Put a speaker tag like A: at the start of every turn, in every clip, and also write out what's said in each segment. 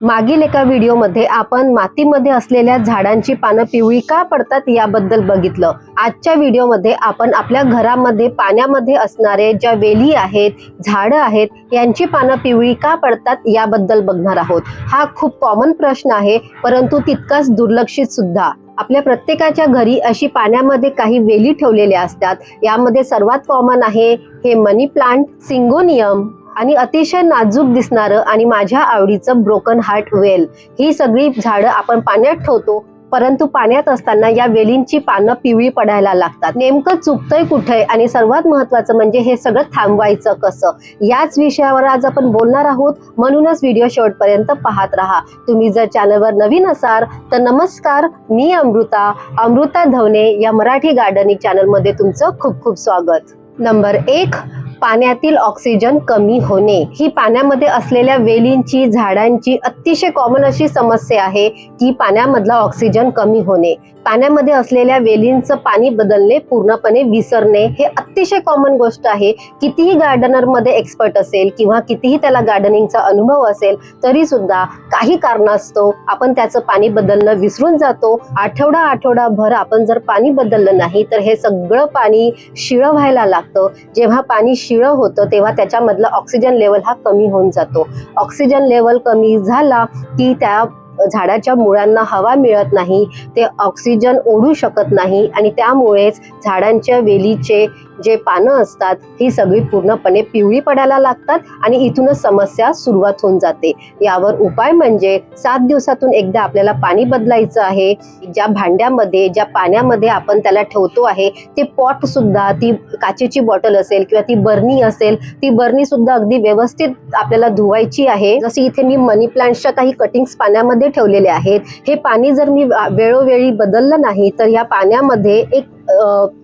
A: मागील एका व्हिडिओमध्ये आपण मातीमध्ये असलेल्या झाडांची पानं पिवळी का पडतात याबद्दल बघितलं. आजच्या व्हिडिओमध्ये आपण आपल्या घरामध्ये पाण्यामध्ये असणारे ज्या वेली आहेत झाडं आहेत यांची पानं पिवळी का पडतात याबद्दल बघणार आहोत. हा खूप कॉमन प्रश्न आहे परंतु तितकाच दुर्लक्षित सुद्धा. आपल्या प्रत्येकाच्या घरी अशी पाण्यामध्ये काही वेली ठेवलेल्या असतात. यामध्ये सर्वात कॉमन आहे हे मनी प्लांट सिंगोनियम. आणि अतिशय नाजूक दिसणारं आणि माझ्या आवडीचं ब्रोकन हार्ट वेल ही सगळी झाडं आपण पाण्यात ठेवतो परंतु पाण्यात असताना या वेलींची पानं पिवळी पडायला लागतात. नेमकं चुकतंय कुठे आणि सर्वात महत्वाचं म्हणजे हे सगळं थांबवायचं कसं? याच विषयावर आज आपण बोलणार आहोत. म्हणूनच व्हिडिओ शेवटपर्यंत पाहत राहा. तुम्ही जर चॅनलवर नवीन असाल तर नमस्कार. मी अमृता. अमृता धवने या मराठी गार्डनिंग चॅनलमध्ये तुमचं खूप खूप स्वागत. नंबर एक पाण्यातील ऑक्सिजन कमी होणे. ही पाण्यामध्ये असलेल्या वेलींची झाडांची अतिशय कॉमन अशी समस्या आहे की पाण्यामधला ऑक्सिजन कमी होणे. पाण्यामध्ये असलेल्या वेलींचं पाणी बदलणे पूर्णपणे विसरणे हे अतिशय कॉमन गोष्ट आहे. कितीही गार्डनरमध्ये एक्सपर्ट असेल किंवा कितीही त्याला गार्डनिंगचा अनुभव असेल तरी सुद्धा काही कारणास्तव आपण त्याचं पाणी बदलणं विसरून जातो. आठवडा आठवडाभर आपण जर पाणी बदललं नाही तर हे सगळं पाणी शिळं व्हायला लागतं. जेव्हा पाणी शिळं होतं तेव्हा त्याच्यामधला ऑक्सिजन लेवल हा कमी होऊन जातो. ऑक्सिजन लेवल कमी झाला की त्या झाडाच्या मुळांना हवा मिळत नाही ते ऑक्सिजन ओढू शकत नाही आणि त्यामुळेच झाडांच्या वेलीचे जे पानं असतात ही सगळी पूर्णपणे पिवळी पडायला लागतात आणि इथूनच समस्या सुरुवात होऊन जाते. यावर उपाय म्हणजे सात दिवसातून एकदा आपल्याला पाणी बदलायचं आहे. ज्या भांड्यामध्ये ज्या पाण्यामध्ये आपण त्याला ठेवतो आहे ते पॉट सुद्धा ती काचेची बॉटल असेल किंवा ती बर्नी असेल ती बर्नी सुद्धा अगदी व्यवस्थित आपल्याला धुवायची आहे. जसे इथे मी मनी प्लांटच्या काही कटिंग्स पाण्यामध्ये ठेवलेले आहेत. हे पाणी जर मी वेळोवेळी बदललं नाही तर या पाण्यामध्ये एक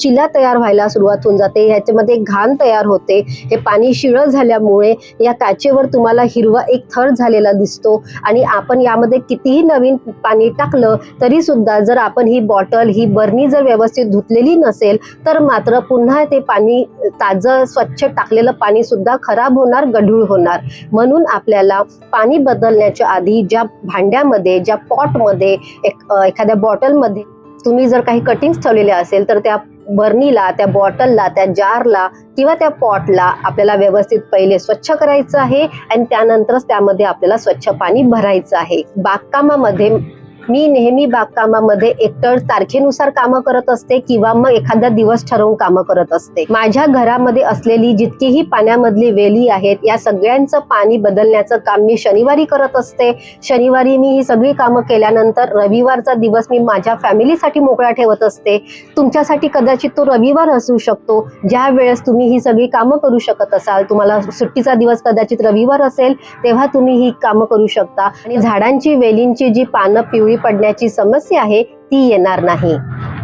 A: चिला तयार व्हायला सुरुवात होऊन जाते. ह्याच्यामध्ये घाण तयार होते. हे पाणी शिळं झाल्यामुळे या काचेवर तुम्हाला हिरवा एक थर झालेला दिसतो आणि आपण यामध्ये कितीही नवीन पाणी टाकलं तरी सुद्धा जर आपण ही बॉटल ही बर्नी जर व्यवस्थित धुतलेली नसेल तर मात्र पुन्हा ते पाणी ताजं स्वच्छ टाकलेलं पाणी सुद्धा खराब होणार गढूळ होणार. म्हणून आपल्याला पाणी बदलण्याच्या आधी ज्या भांड्यामध्ये ज्या पॉटमध्ये एक एखाद्या बॉटलमध्ये तुम्ही जर काही कटिंग्स ठेवलेले असेल तर त्या बर्नीला त्या बॉटलला त्या जारला किंवा त्या पॉटला आपल्याला व्यवस्थित पहिले स्वच्छ करायचं आहे आणि त्यानंतरच त्यामध्ये आपल्याला स्वच्छ पाणी भरायचं आहे. बागकामामध्ये मी नेहमी बागकामामध्ये एकतर तारखेनुसार कामं करत असते किंवा मग एखादा दिवस ठरवून कामं करत असते. माझ्या घरामध्ये असलेली जितकीही पाण्यामधली वेली आहेत या सगळ्यांचं पाणी बदलण्याचं काम मी शनिवारी करत असते. शनिवारी मी ही सगळी कामं केल्यानंतर रविवारचा दिवस मी माझ्या फॅमिलीसाठी मोकळा ठेवत असते. तुमच्यासाठी कदाचित तो रविवार असू शकतो. ज्या वेळेस तुम्ही ही सगळी कामं करू शकत असाल तुम्हाला सुट्टीचा दिवस कदाचित रविवार असेल तेव्हा तुम्ही ही कामं करू शकता. आणि झाडांची वेलींची जी पानं पिवळी पडण्याची समस्या आहे ती येणार नाही.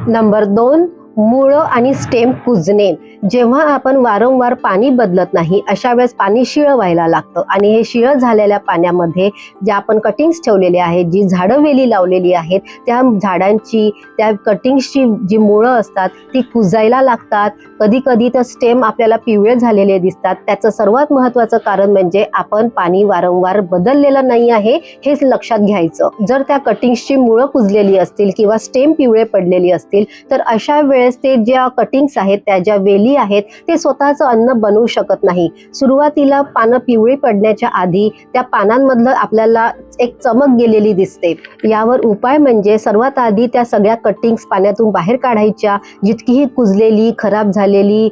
A: नंबर दोन मुळं आणि स्टेम कुजणे. जेव्हा आपण वारंवार पाणी बदलत नाही अशा वेळेस पाणी शिळं व्हायला लागतं. आणि हे शिळं झालेल्या पाण्यामध्ये ज्या आपण कटिंग्स ठेवलेले आहेत जी झाडं वेली लावलेली आहेत त्या झाडांची त्या कटिंग्सची जी मुळं असतात ती कुजायला लागतात. कधी कधी तर स्टेम आपल्याला पिवळे झालेले दिसतात. त्याचं सर्वात महत्त्वाचं कारण म्हणजे आपण पाणी वारंवार बदललेलं नाही आहे हेच लक्षात घ्यायचं. जर त्या कटिंग्सची मुळं कुजलेली असतील किंवा स्टेम पिवळे पडलेली असतील तर अशा वेळेस ते ज्या कटिंग्स आहेत त्या ज्या वेली आहेत ते स्वतःचं अन्न बनवू शकत नाही. सुरुवातीला पानं पिवळी पडण्याच्या आधी त्या पानांमधलं आपल्याला एक चमक गेलेली दिसते. यावर उपाय म्हणजे सर्वात आधी त्या सगळ्या कटिंग्स पाण्यातून बाहेर काढायच्या. जितकीही कुजलेली खराब झालेली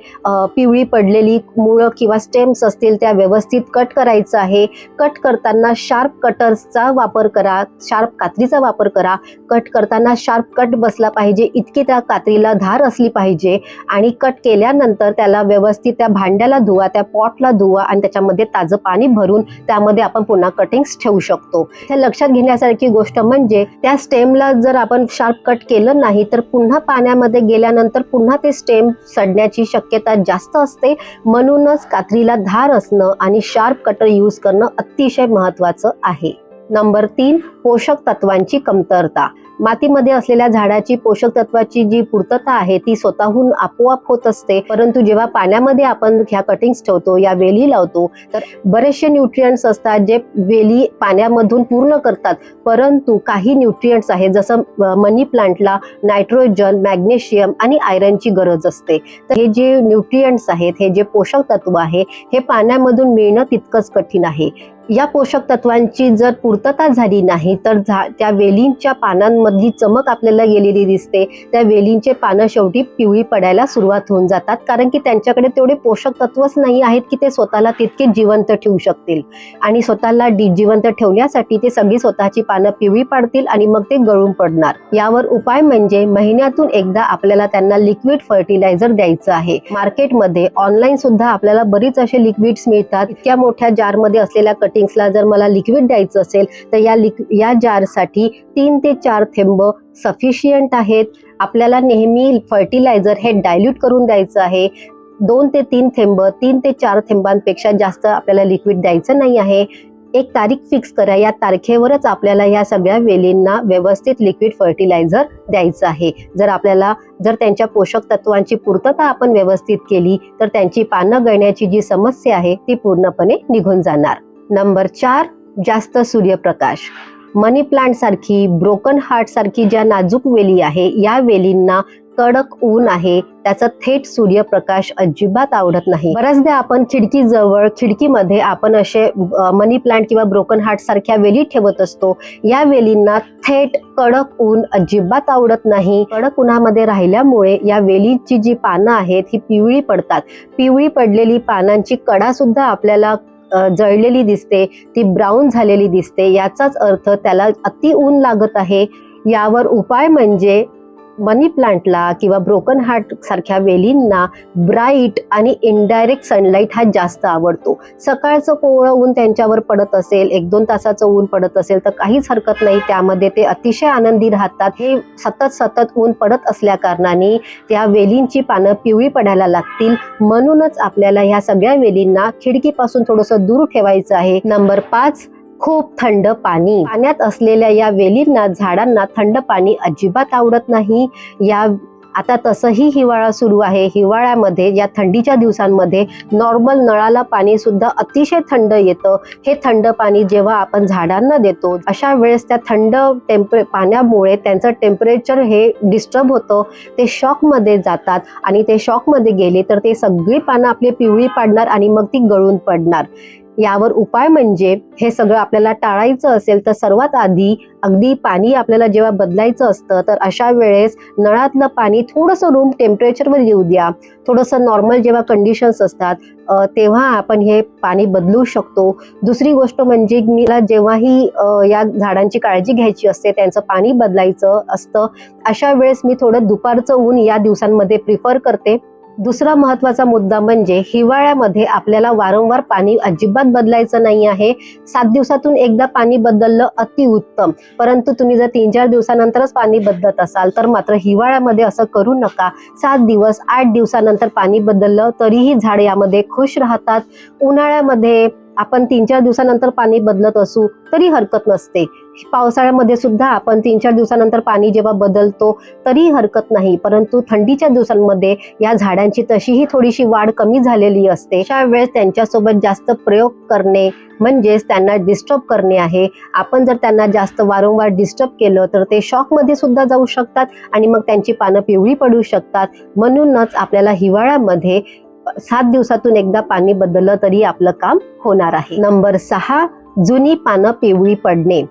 A: पिवळी पडलेली मुळं किंवा स्टेम्स असतील त्या व्यवस्थित कट करायचं आहे. कट करताना शार्प कटर्सचा वापर करा शार्प कात्रीचा वापर करा. कट करताना शार्प कट बसला पाहिजे. इतकी त्या कात्रीला धार असली पाहिजे आणि कट केल्यानंतर त्याला व्यवस्थित त्या भांड्याला धुवा त्या पॉटला धुवा आणि त्याच्यामध्ये ताजं पाणी भरून त्यामध्ये आपण पुन्हा कटिंग्स ठेवू शकतो. हे लक्षात घेण्यासारखी गोष्ट म्हणजे त्या स्टेमला जर आपण शार्प कट केलं नाही तर पुन्हा पाण्यामध्ये गेल्यानंतर पुन्हा ते स्टेम सडण्याची शक्यता जास्त असते. म्हणूनच कात्रीला धार असणं आणि शार्प कटर यूज करणं अतिशय महत्त्वाचं आहे. नंबर तीन पोषक तत्वांची कमतरता. मातीमध्ये असलेल्या झाडाची पोषक तत्वाची जी पूर्तता आहे ती स्वतःहून आपोआप होत असते. परंतु जेव्हा पाण्यामध्ये आपण ह्या कटिंग्स ठेवतो या वेली लावतो तर बरेचसे न्यूट्रियंट्स असतात जे वेली पाण्यामधून पूर्ण करतात. परंतु काही न्यूट्रियंट्स आहेत जसं मनी प्लांटला नायट्रोजन मॅग्नेशियम आणि आयरनची गरज असते. तर हे जे न्यूट्रियंट्स आहेत हे जे पोषक तत्व आहे हे पाण्यामधून मिळणं तितकंच कठीण आहे. या पोषक तत्वांची जर पूर्तता झाली नाही तर झा त्या वेलींच्या पानांमधली चमक आपल्याला गेलेली दिसते. त्या वेलींचे पानं शेवटी पिवळी पडायला सुरुवात होऊन जातात. कारण की त्यांच्याकडे तेवढे पोषक तत्वच नाही आहेत की ते स्वतःला तितके जिवंत ठेवू शकतील. आणि स्वतःला जिवंत ठेवण्यासाठी ते सगळी स्वतःची पानं पिवळी पाडतील आणि मग ते गळून पडणार. यावर उपाय म्हणजे महिन्यातून एकदा आपल्याला त्यांना लिक्विड फर्टिलायझर द्यायचं आहे. मार्केटमध्ये ऑनलाईन सुद्धा आपल्याला बरीच असे लिक्विड्स मिळतात. इतक्या मोठ्या जारमध्ये असलेल्या कटिंग्सला जर मला लिक्विड द्यायचं असेल तर या लिक या जारसाठी तीन ते चार थेंब सफिशियंट आहेत. आपल्याला नेहमी फर्टिलायझर हे डायल्यूट करून द्यायचं आहे. दोन ते तीन थेंब तीन ते चार थेंबांपेक्षा जास्त आपल्याला लिक्विड द्यायचं नाही आहे. एक तारीख फिक्स करा. या तारखेवरच आपल्याला या सगळ्या वेलींना व्यवस्थित लिक्विड फर्टिलायझर द्यायचं आहे. जर आपल्याला जर त्यांच्या पोषक तत्वांची पूर्तता आपण व्यवस्थित केली तर त्यांची पानं गळण्याची जी समस्या आहे ती पूर्णपणे निघून जाणार. नंबर चार जास्त सूर्यप्रकाश. मनी प्लांट सारखी ब्रोकन हार्ट सारखी ज्या नाजूक वेली आहे या वेलींना कडक ऊन आहे त्याचा थेट सूर्यप्रकाश अजिबात आवडत नाही. बऱ्याचदा आपण खिडकी जवळ खिडकीमध्ये आपण असे मनी प्लांट किंवा ब्रोकन हार्ट सारख्या वेली ठेवत असतो. या वेलींना थेट कडक ऊन अजिबात आवडत नाही. कडक उन्हामध्ये राहिल्यामुळे या वेलीची जी पानं आहेत ही पिवळी पडतात. पिवळी पडलेली पानांची कडा सुद्धा आपल्याला जळलेली दिसते ती ब्राऊन झालेली दिसते याचाच अर्थ त्याला अति ऊन लागत आहे. यावर उपाय म्हणजे मनी प्लांटला किंवा ब्रोकन हार्ट सारख्या वेलींना ब्राईट आणि इनडायरेक्ट सनलाईट हा जास्त आवडतो. सकाळचं कोवळं ऊन त्यांच्यावर पडत असेल एक दोन तासाचं ऊन पडत असेल तर काहीच हरकत नाही. त्यामध्ये ते अतिशय आनंदी राहतात. हे सतत सतत ऊन पडत असल्या कारणाने त्या वेलींची पानं पिवळी पडायला लागतील. म्हणूनच आपल्याला ह्या सगळ्या वेलींना खिडकीपासून थोडंसं दूर ठेवायचं आहे. नंबर पाच खूप थंड पाणी. पाण्यात असलेल्या या वेलींना झाडांना थंड पाणी अजिबात आवडत नाही. या आता तसंही हिवाळा सुरू आहे. हिवाळ्यामध्ये या थंडीच्या दिवसांमध्ये नॉर्मल नळाला पाणी सुद्धा अतिशय थंड येतं. हे थंड पाणी जेव्हा आपण झाडांना देतो अशा वेळेस त्या थंड टेम्परे पाण्यामुळे त्यांचं टेम्परेचर हे डिस्टर्ब होतं. ते शॉकमध्ये जातात आणि ते शॉकमध्ये गेले तर ते सगळी पानं आपली पिवळी पाडणार आणि मग ती गळून पडणार. यावर उपाय म्हणजे हे सगळं आपल्याला टाळायचं असेल तर सर्वात आधी अगदी पाणी आपल्याला जेव्हा बदलायचं असतं तर अशा वेळेस नळातलं पाणी थोडंसं रूम टेम्परेचरवर येऊ द्या. थोडंसं नॉर्मल जेव्हा कंडिशन्स असतात तेव्हा आपण हे पाणी बदलू शकतो. दुसरी गोष्ट म्हणजे मला जेव्हाही या झाडांची काळजी घ्यायची असते त्यांचं पाणी बदलायचं असतं अशा वेळेस मी थोडं दुपारचं ऊन या दिवसांमध्ये प्रिफर करते. दुसरा महत्त्वाचा मुद्दा म्हणजे हिवाळ्यामध्ये आपल्याला वारंवार पाणी अजिबात बदलायचं नाही आहे. सात दिवसातून एकदा पाणी बदललं अतिउत्तम परंतु तुम्ही जर तीन चार दिवसानंतरच पाणी बदलत असाल तर मात्र हिवाळ्यामध्ये असं करू नका. सात दिवस आठ दिवसानंतर पाणी बदललं तरीही झाड यामध्ये खुश राहतात. उन्हाळ्यामध्ये आपण तीन चार दिवसानंतर पाणी बदलत असू तरी हरकत नसते. पावसाळ्यामध्ये सुद्धा आपण तीन चार दिवसानंतर पाणी जेव्हा बदलतो तरी हरकत नाही. परंतु थंडीच्या दिवसांमध्ये या झाडांची तशीही थोडीशी वाढ कमी झालेली असते. अशा वेळेस त्यांच्यासोबत जास्त प्रयोग करणे म्हणजेच त्यांना डिस्टर्ब करणे आहे. आपण जर त्यांना जास्त वारंवार डिस्टर्ब केलं तर ते शॉकमध्ये सुद्धा जाऊ शकतात आणि मग त्यांची पानं पिवळी पडू शकतात. म्हणूनच आपल्याला हिवाळ्यामध्ये सात दिवसातून एकदा पाणी बदललं तरी आपलं काम होणार आहे. नंबर सहा जुनी पानं पिवळी पडणे.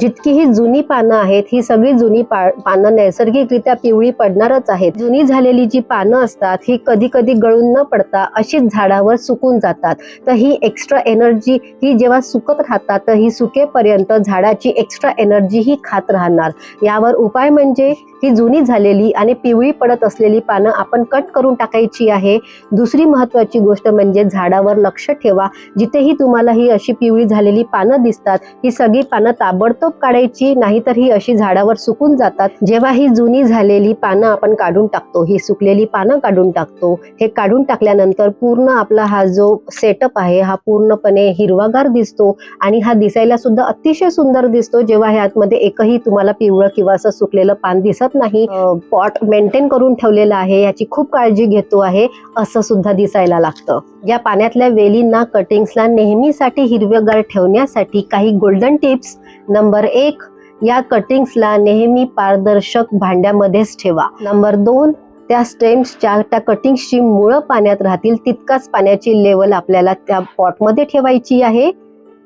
A: जितकी ही जुनी पानं आहेत ही सगळी जुनी पा पानं नैसर्गिकरित्या पिवळी पडणारच आहेत. जुनी झालेली जी पानं असतात ही कधी कधी गळून न पडता अशीच झाडावर सुकून जातात. तर ही एक्स्ट्रा एनर्जी ही जेव्हा सुकत राहतात तर ही सुकेपर्यंत झाडाची एक्स्ट्रा एनर्जी ही खात राहणार. यावर उपाय म्हणजे ही जुनी झालेली आणि पिवळी पडत असलेली पानं आपण कट करून टाकायची आहे. दुसरी महत्वाची गोष्ट म्हणजे झाडावर लक्ष ठेवा. जिथेही तुम्हाला ही अशी पिवळी झालेली पानं दिसतात ही सगळी पानं ताबड ताबडतोब काढायची नाहीतर ही अशी झाडावर सुकून जातात. जेव्हा ही जुनी झालेली पानं आपण काढून टाकतो ही सुकलेली पानं काढून टाकतो हे काढून टाकल्यानंतर पूर्ण आपला हा जो सेटअप आहे हा पूर्णपणे हिरवागार दिसतो आणि हा दिसायला सुद्धा अतिशय सुंदर दिसतो. जेव्हा ह्यातमध्ये एकही तुम्हाला पिवळं किंवा असं सुकलेलं पान दिसत नाही पॉट मेंटेन करून ठेवलेलं आहे याची खूप काळजी घेतो आहे असं सुद्धा दिसायला लागतं. या पाण्यातल्या वेलींना कटिंग्सला नेहमीसाठी हिरवेगार ठेवण्यासाठी काही गोल्डन टिप्स नंबर एक या कटिंग्सला नेहमी पारदर्शक भांड्यामध्येच ठेवा. नंबर दोन त्या स्टेम्सच्या त्या कटिंग्सची मुळं पाण्यात राहतील तितकाच पाण्याची लेवल आपल्याला त्या पॉटमध्ये ठेवायची आहे.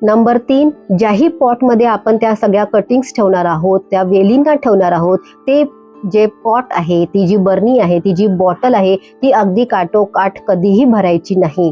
A: नंबर तीन ज्याही पॉटमध्ये आपण त्या सगळ्या कटिंग्स ठेवणार आहोत त्या वेलींना ठेवणार आहोत ते जे पॉट आहे ती जी बर्नी आहे ती जी बॉटल आहे ती अगदी काटोकाठ कधीही भरायची नाही.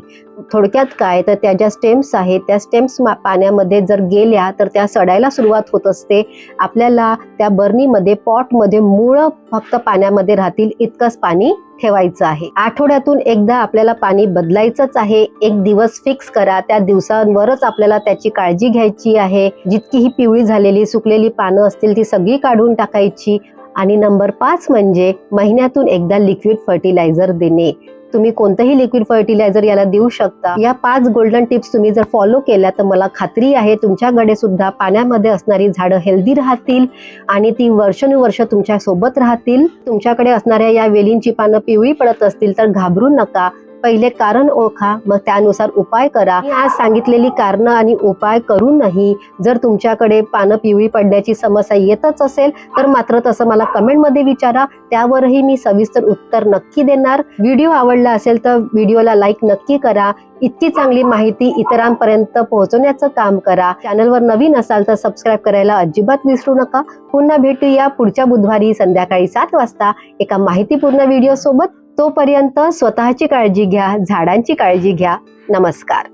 A: थोडक्यात काय तर त्या ज्या स्टेम्स आहेत त्या स्टेम्स पाण्यामध्ये जर गेल्या तर त्या सडायला सुरुवात होत असते. आपल्याला त्या बर्नीमध्ये पॉटमध्ये मुळं फक्त पाण्यामध्ये राहतील इतकंच पाणी ठेवायचं आहे. आठवड्यातून एकदा आपल्याला पाणी बदलायचंच आहे. एक दिवस फिक्स करा त्या दिवसांवरच आपल्याला त्याची काळजी घ्यायची आहे. जितकी ही पिवळी झालेली सुकलेली पानं असतील ती सगळी काढून टाकायची. आणि नंबर पाच म्हणजे महिन्यातून एकदा लिक्विड फर्टिलायझर देणे. तुम्ही कोणतंही लिक्विड फर्टिलायझर याला देऊ शकता. या पाच गोल्डन टिप्स तुम्ही जर फॉलो केल्या तर मला खात्री आहे तुमच्याकडे सुद्धा पाण्यामध्ये असणारी झाडं हेल्दी राहतील आणि ती वर्षानुवर्ष तुमच्यासोबत राहतील. तुमच्याकडे असणाऱ्या या वेलींची पानं पिवळी पडत असतील तर घाबरू नका. पहिले कारण ओळखा मग त्यानुसार उपाय करा. आज सांगितलेली कारणं आणि उपाय करूनही जर तुमच्याकडे पानं पिवळी पडण्याची समस्या येतच असेल तर मात्र तसं मला कमेंटमध्ये विचारा. त्यावरही मी सविस्तर उत्तर नक्की देणार. व्हिडिओ आवडला असेल तर व्हिडिओला लाईक नक्की करा. इतकी चांगली माहिती इतरांपर्यंत पोहोचवण्याचं काम करा. चॅनलवर नवीन असाल तर सबस्क्राईब करायला अजिबात विसरू नका. पुन्हा भेटूया पुढच्या बुधवारी संध्याकाळी सात वाजता एका माहितीपूर्ण व्हिडिओ सोबत तोपर्यंत स्वतःची काळजी घ्या झाडांची काळजी घ्या. नमस्कार.